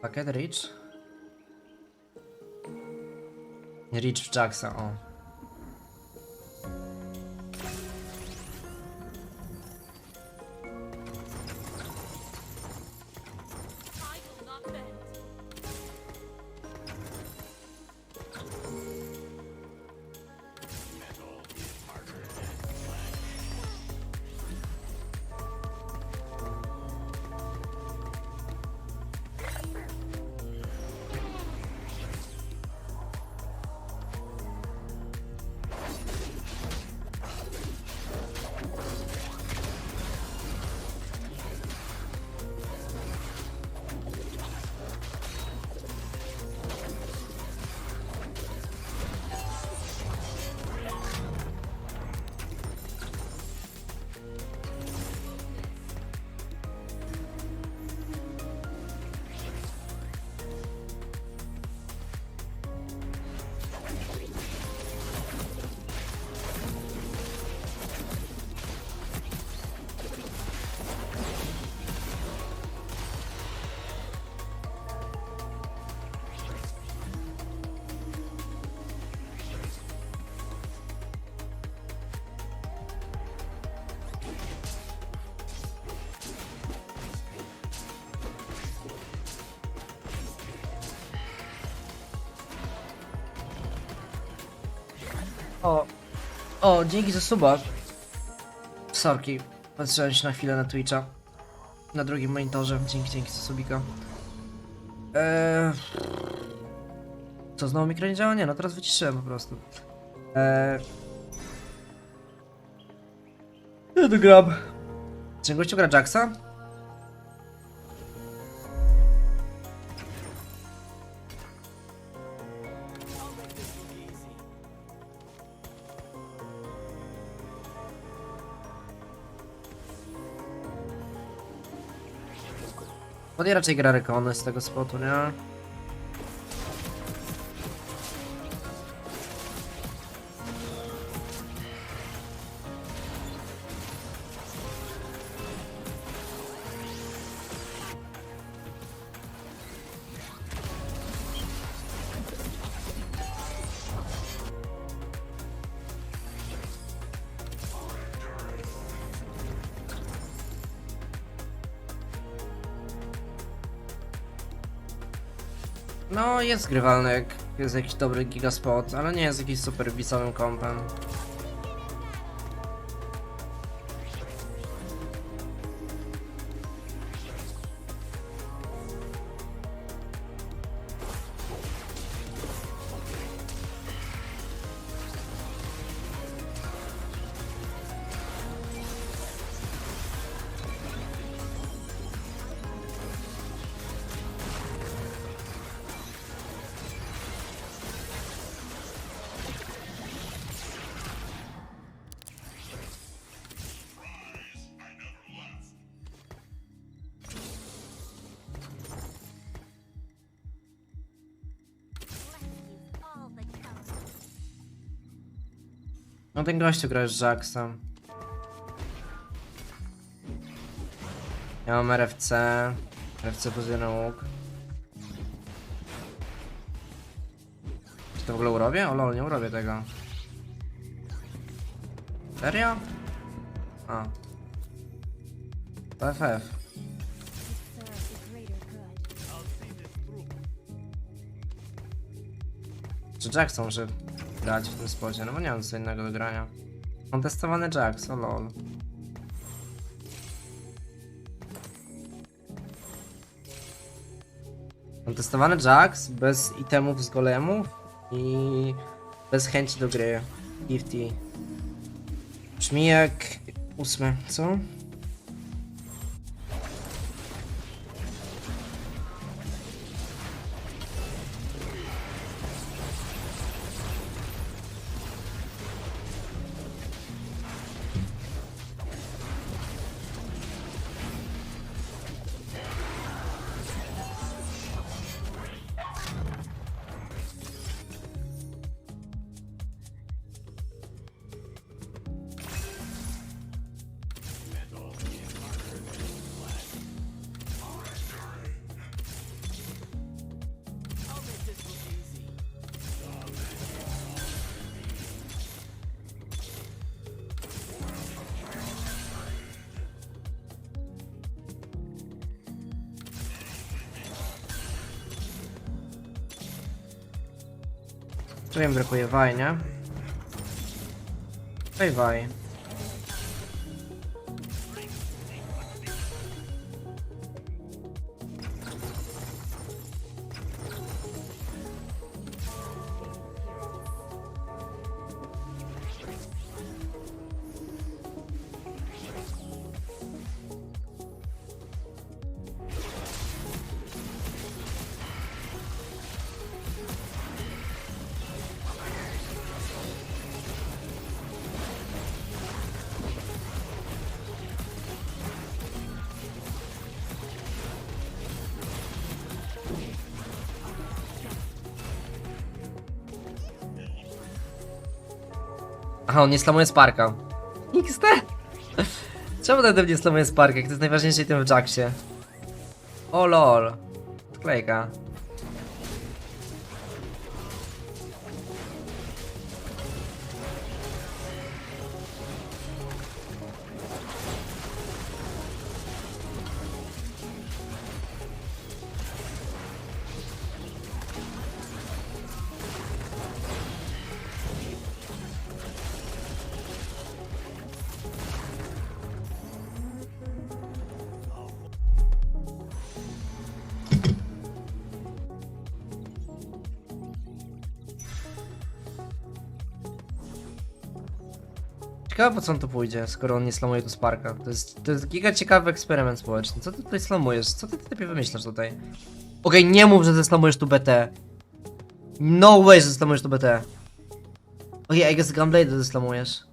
Paket Rich? Rich Jacksa, o. O, o, dzięki za suba. Sorki, patrzyłem się na chwilę na Twitcha. Na drugim monitorze, dzięki, dzięki za subika. Eee... Co, znowu mikro nie działa? Nie, no teraz wyciszyłem po prostu. Eee... Ja to gram. Czy gościu gra Jacksa? Nie raczej gra Rekony z tego spotu, nie? Jest grywalny, jak jest jakiś dobry gigaspot, ale nie jest jakiś super wisowym kompem. No ten gościu gra z Jacksem. Ja mam RFC. RFC pozuje na łuk. Czy to w ogóle urobię? O lol, nie urobię tego. Serio? A. To FF. Czy Jackson może grać w tym spocie? No bo nie mam co innego do grania. Mam testowany Jax, o lol. Mam testowany Jax bez itemów z golemów i bez chęci do gry. Gifty. Brzmi jak ósmy, co? Czego mi brakuje? Waj, nie? Waj, waj. Aha, on nie slamuje Sparka. XT? Czemu ten typ nie slamuje Sparka? jak To jest najważniejszy item w Jacksie. O lol. Odklejka. Ciekawe po co on tu pójdzie, skoro on nie slamuje tu Sparka. To jest, to jest ciekawy eksperyment społeczny. Co ty tutaj slamujesz? Co ty tutaj wymyślasz tutaj? Okej, nie mów, że zeslamujesz tu BT. No way, że zeslamujesz tu BT. Okej, I guess Gunblade zeslamujesz.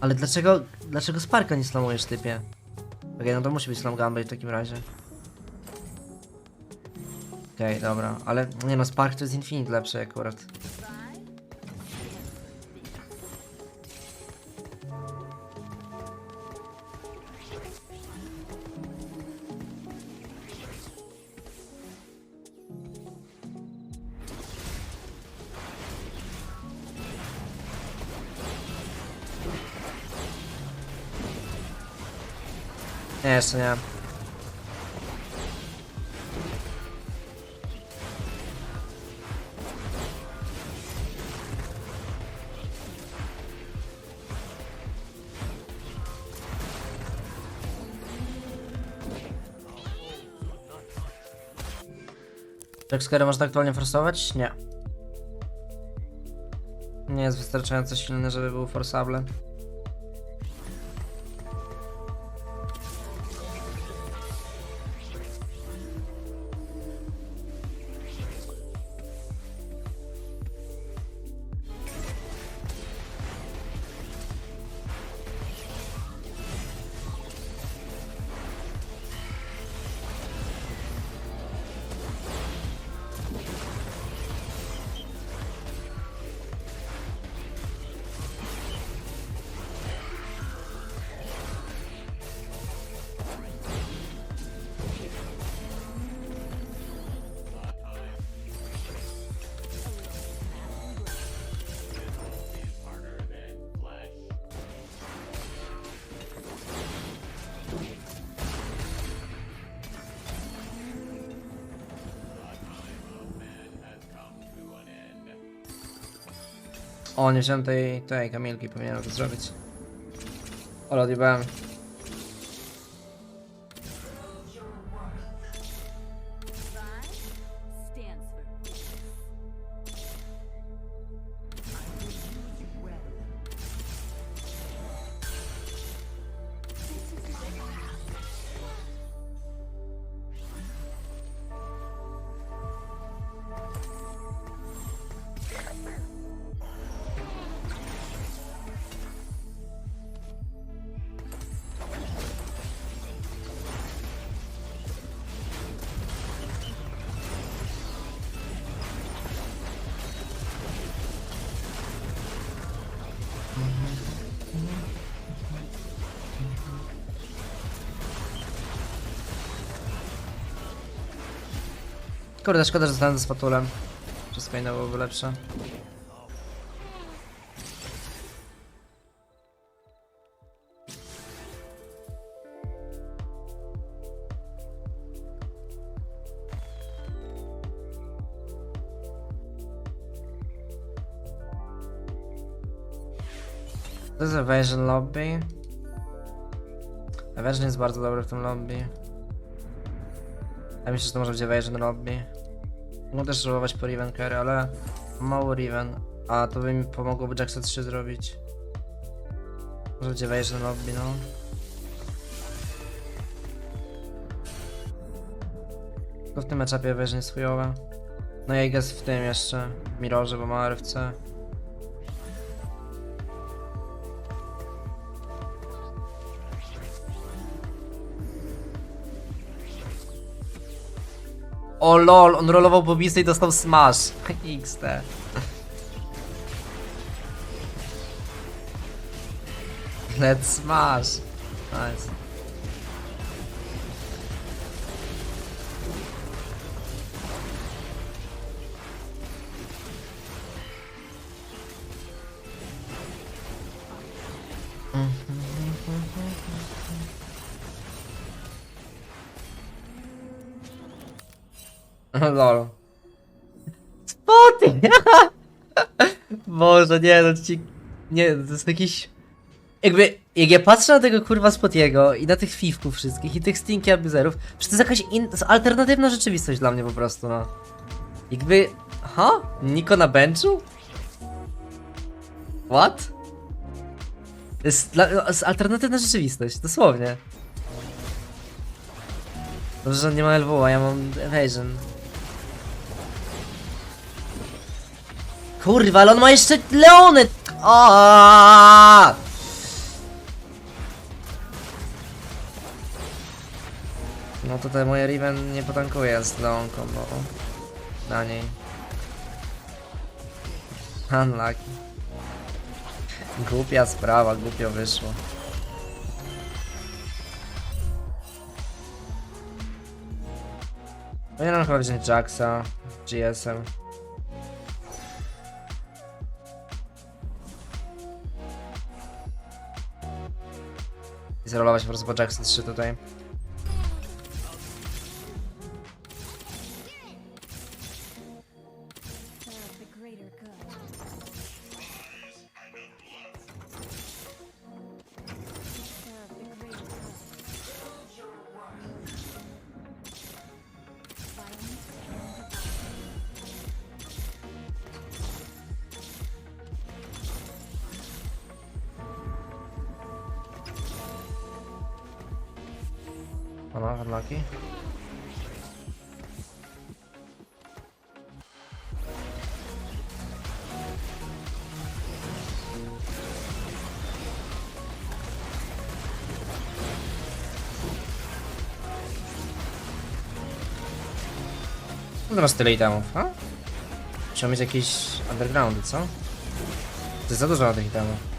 Ale dlaczego, dlaczego Sparka nie slamujesz, typie? Okej, no to musi być slam Gunblade w takim razie. Okej, dobra, ale nie no, Spark to jest Infinite lepszy akurat. Nie, jeszcze nie. Tak skoro można aktualnie forsować? Nie. Nie jest wystarczająco silny, żeby był forsable. O, nie wziąłem tej, tej kamienki, powinienem to zrobić. Ale odjebałem. Kurde, szkoda, że zostanę z fatulem. Wszystko inne byłoby lepsze. To jest Evasion Lobby. Evasion jest bardzo dobry w tym lobby. Ja myślę, że to może być Evasion Lobby. Mogę też żałować po Riven Carry, ale mało Riven. A to by mi pomogłoby Jacksa 3 zrobić. Może być Evasion Lobby, no. To w tym etapie Evasion jest chujowe. No i guess w tym jeszcze. w Mirrorze, bo ma RFC. O lol, on rolował po bisy i dostał smash. XT. Let's smash. Nice. Lol. Spoty! Boże, nie, no ci... Nie, to jest jakiś... Jakby, jak ja patrzę na tego kurwa Spotiego i na tych fifków wszystkich i tych stinky abuzerów, to jest jakaś in... alternatywna rzeczywistość dla mnie po prostu, no. Jakby... Ha? Niko na benchu? What? To jest, dla... to jest alternatywna rzeczywistość, dosłownie. Dobrze, że on nie ma LW, a ja mam evasion. Kurwa, ale on ma jeszcze Leony! Aaaa! No tutaj moje Riven nie potankuje z Leonką, bo na niej. Unlucky. Głupia sprawa, głupio wyszło. Powinienem chyba wziąć Jacksa, GS-em. I zrolować po prostu po Jacksa 3 tutaj. Ona, unlucky. No to masz tyle itemów, a? Trzeba mieć jakieś undergroundy, co? To jest za dużo tych itemów.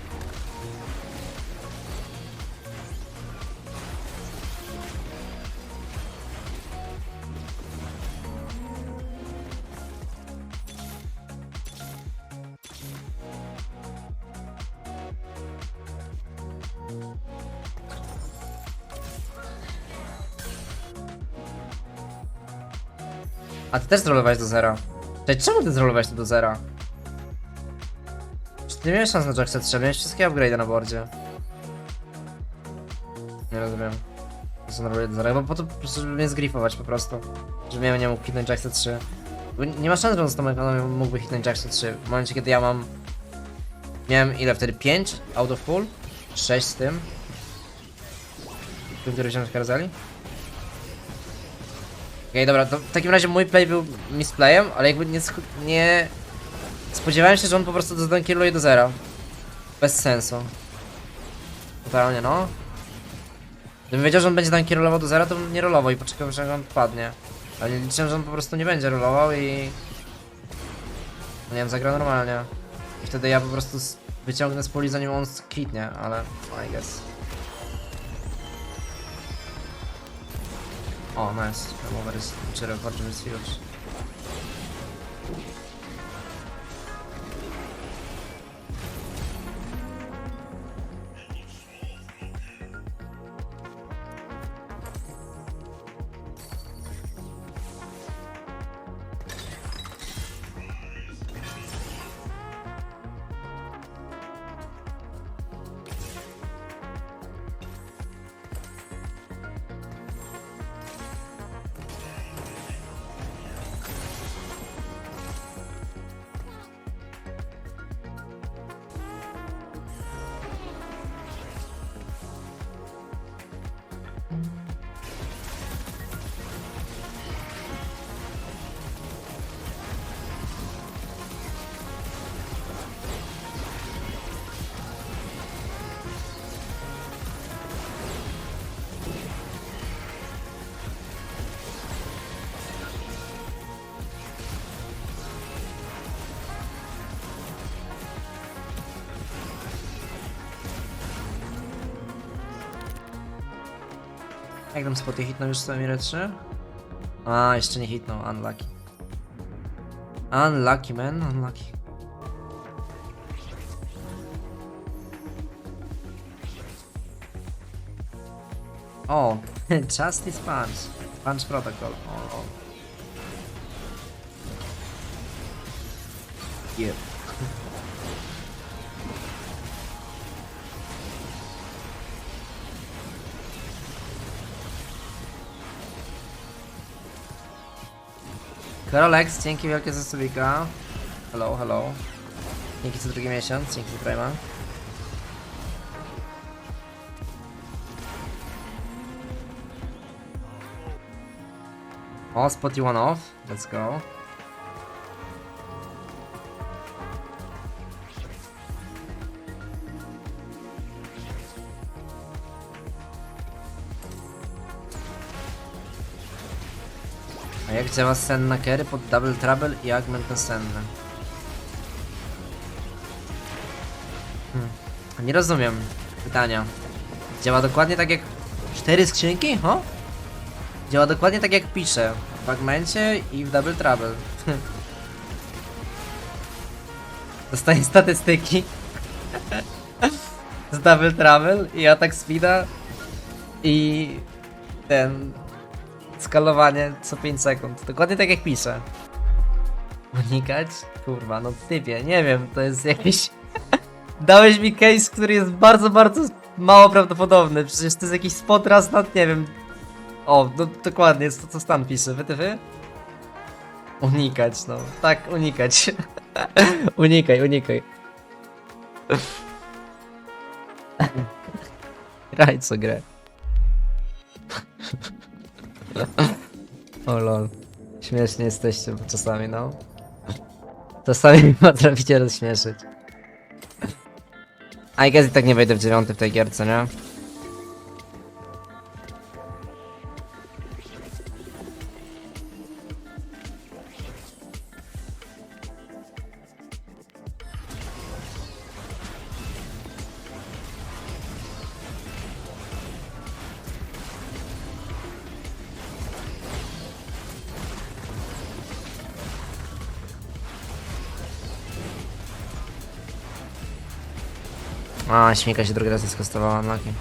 Też zrolowałeś do zera. Cześć, czemu ty zrolowałeś to do zera? Czy ty nie miałeś szans na Jacksa 3? Miałeś wszystkie upgrade'y na boardzie. Nie rozumiem. To są robię do zera, bo po to, żeby mnie zgrifować po prostu. Żeby ja nie mógł hitnąć Jacksa 3. Bo nie ma szans, że on z tą ekonomią mógłby hitnąć Jacksa 3. W momencie, kiedy ja mam... Miałem ile wtedy? 5 out of full? 6 z tym. Tym, który wziąłem z karuzeli? Okej, dobra, to w takim razie mój play był misplayem, ale jakby nie, nie... Spodziewałem się, że on po prostu zdankieruje do zera. Bez sensu. Totalnie, no. Gdybym wiedział, że on będzie dankierował do zera, to bym nie rolował i poczekał, że on padnie. Ale liczyłem, że on po prostu nie będzie rolował i... No nie wiem, zagra normalnie. I wtedy ja po prostu wyciągnę z poli zanim on kwitnie, ale... I guess. O, nice. Remover jest... czy Reforger jest huge. Jak tam spoty hitnął już swoje mire 3? A, jeszcze nie hitnął, unlucky. Unlucky man, unlucky. O, Justice Punch. Punch Protocol. O, o. Yeah. Karolex, dzięki wielkie za subika. Hello, hello. Dzięki co drugi miesiąc, dzięki za Prima. O, spot you one off. Let's go. Jak działa senna carry pod double trouble i augment na senne? Hmm. Nie rozumiem pytania. Działa dokładnie tak jak cztery skrzynki? Ho? Działa dokładnie tak jak pisze. W augmencie i w double trouble. Dostaję statystyki. Z double trouble i atak speeda i ten skalowanie co 5 sekund. Dokładnie tak jak piszę. Unikać? Kurwa, no typie, nie wiem, to jest jakiś... Dałeś mi case, który jest bardzo, bardzo mało prawdopodobny. Przecież to jest jakiś spot raz na, nie wiem... O, no, dokładnie, jest to co stan pisze, wytyfy? Unikać, no. Tak, unikać. unikaj, unikaj. Graj co grę. O lol. Śmiesznie jesteście czasami, no. Czasami potraficie rozśmieszyć. A I guess i tak nie wejdę w dziewiąty w tej gierce, nie? A, śmieka się drugi raz skostowała na kim.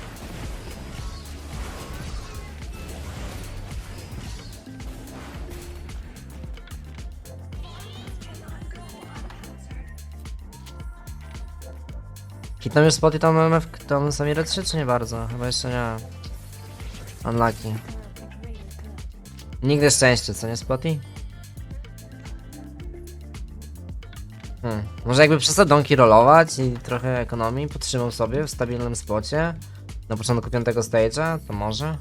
Hitną już spot i tam MF, tam Samira 3 czy nie bardzo? Chyba jeszcze nie. Unlucky. Nigdy szczęście, co nie Spotty? Może jakby przestał donki rolować i trochę ekonomii podtrzymał sobie w stabilnym spocie na początku piątego stage'a, to może?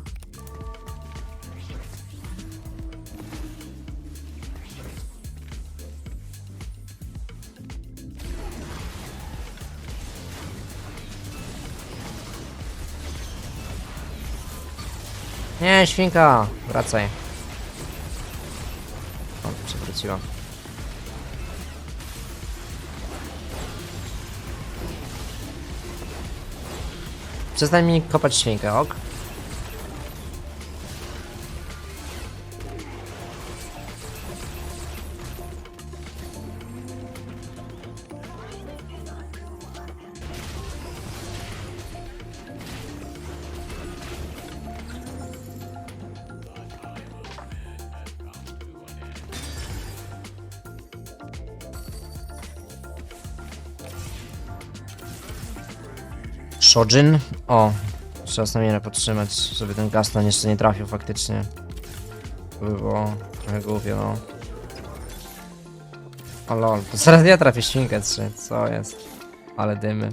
Nie, świnka, wracaj. O, przewróciła. Przestań mi kopać świnkę, ok? Shojin? O, trzeba Samirę podtrzymać, żeby ten Gaston jeszcze nie trafił faktycznie. By było trochę głupio, no. O lol, to zaraz ja trafię świnkę 3, co jest? Ale dymy.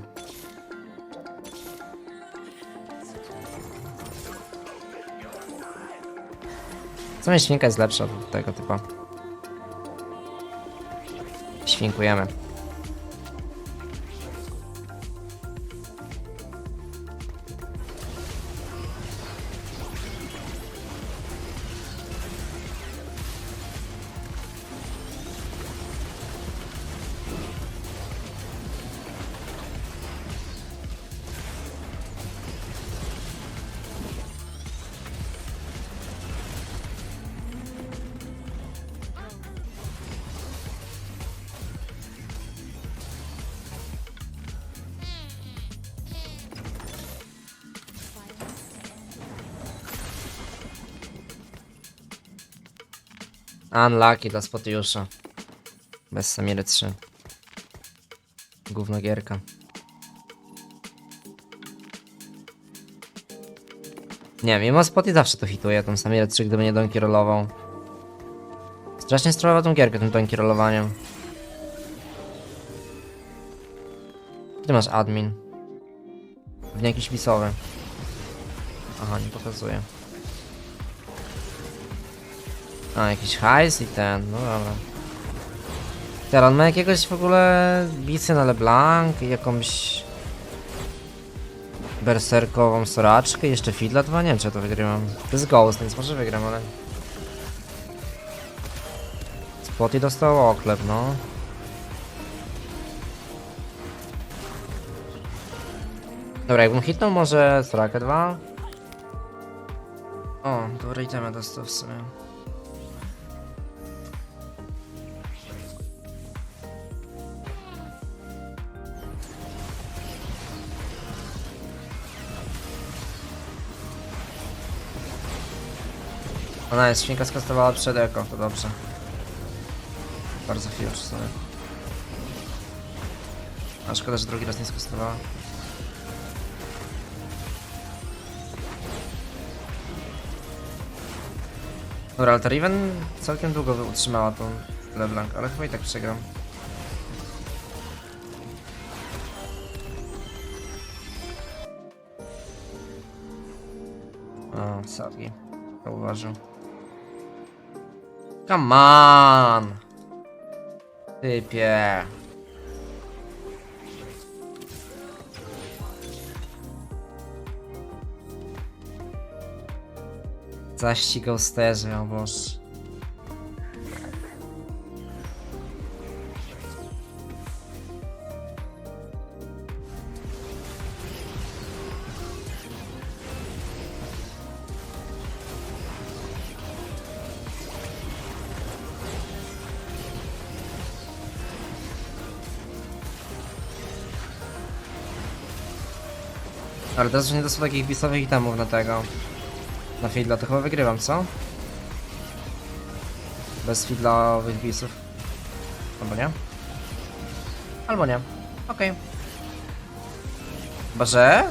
Co mnie świnka jest lepsza od tego typa. Świnkujemy. Unlucky dla Spotiusza. Bez Samiry 3. Gówno gierka. Nie, mimo Spoty zawsze to hituje, tą Samirę 3, gdyby nie Donkey rolował. Strasznie strolował tą gierkę tym Donkey rolowaniem. Ty masz admin. Pewnie jakiś wisowy. Aha, nie pokazuje. A, jakiś hajs i ten, no dobra. Teraz on ma jakiegoś w ogóle bicy na LeBlanc i jakąś berserkową soraczkę i jeszcze fidla dwa, nie wiem czy ja to wygrywam. To jest ghost, więc może wygram, ale... Spoty dostał oklep, no. Dobra, jakbym hitnął może sorakę 2. O, dobra itemy dostał w sumie. Ona jest, świnka skastowała przed eko, to dobrze. Bardzo huge. A szkoda, że drugi raz nie skastowała. Dobra, ale ta Riven całkiem długo utrzymała tą LeBlanc, ale chyba i tak przegram. O, sorry. Zauważył. Come on! Typie. Zaścigał sterzy, o Boże. Ale teraz już nie dostał takich bisowych itemów na tego. Na fidla to chyba wygrywam, co? Bez fidlowych bisów. Albo nie? Albo nie. Okej. Chyba, że?